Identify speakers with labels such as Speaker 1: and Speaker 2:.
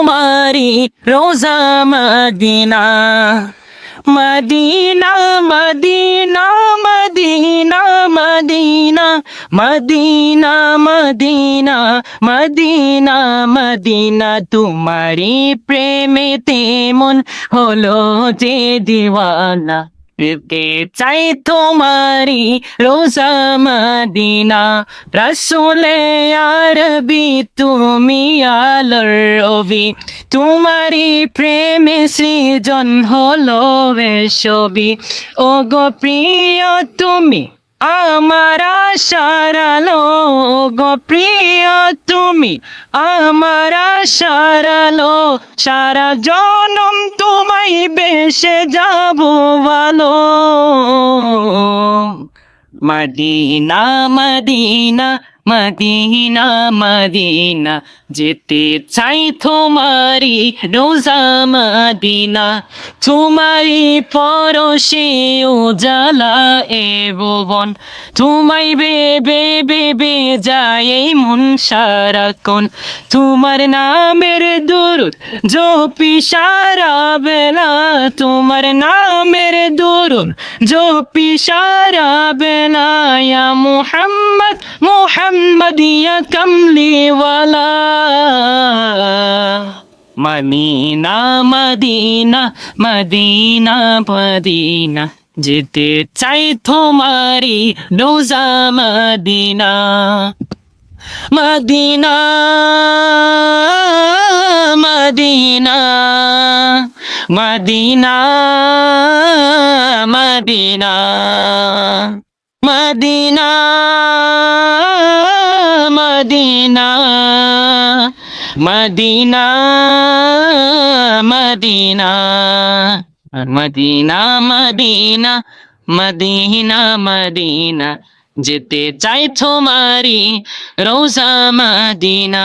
Speaker 1: তোমারি রোজা Medina Medina Medina Medina Medina Medina Medina Medina Medina. তোমারি প্রেমেতে মন হলো যে দিওয়ানা। কে চাই তোমারি রোজা মদিনা? রসুলে আরবি, তুমি আলোর রবি। তোমারি প্রেমে সৃজন হলো ছবি। ও গো প্রিয়, তুমি আমার সারালো গো প্রিয়, তুমি আমার সারালো সারা জনম তোমায় বেশে যাব ভালো মদিনা মদিনা মদিনা মদিনা, যেতে চাই তোমারি রোজা মদিনা। তোমারি পরশে উজালা এ ভুবন, তোমায় বেবে বেবে যায় মন সারাক্ষণ। তোমার নামের দুরুদ জপি সারা বেলা, তোমার নামের দুরুদ জপি সারা বেলা মুহাম্মদ মুহাম্মদ, ইয়া কামলিওয়ালা মদিনা মদিনা মদিনা মদিনা। যেতে চাই তোমারি রোজা Medina. Medina Medina. Medina Medina. Medina Medina Medina Medina Medina Medina Medina Medina. যেতে চাই তোমারি রোজা মদিনা।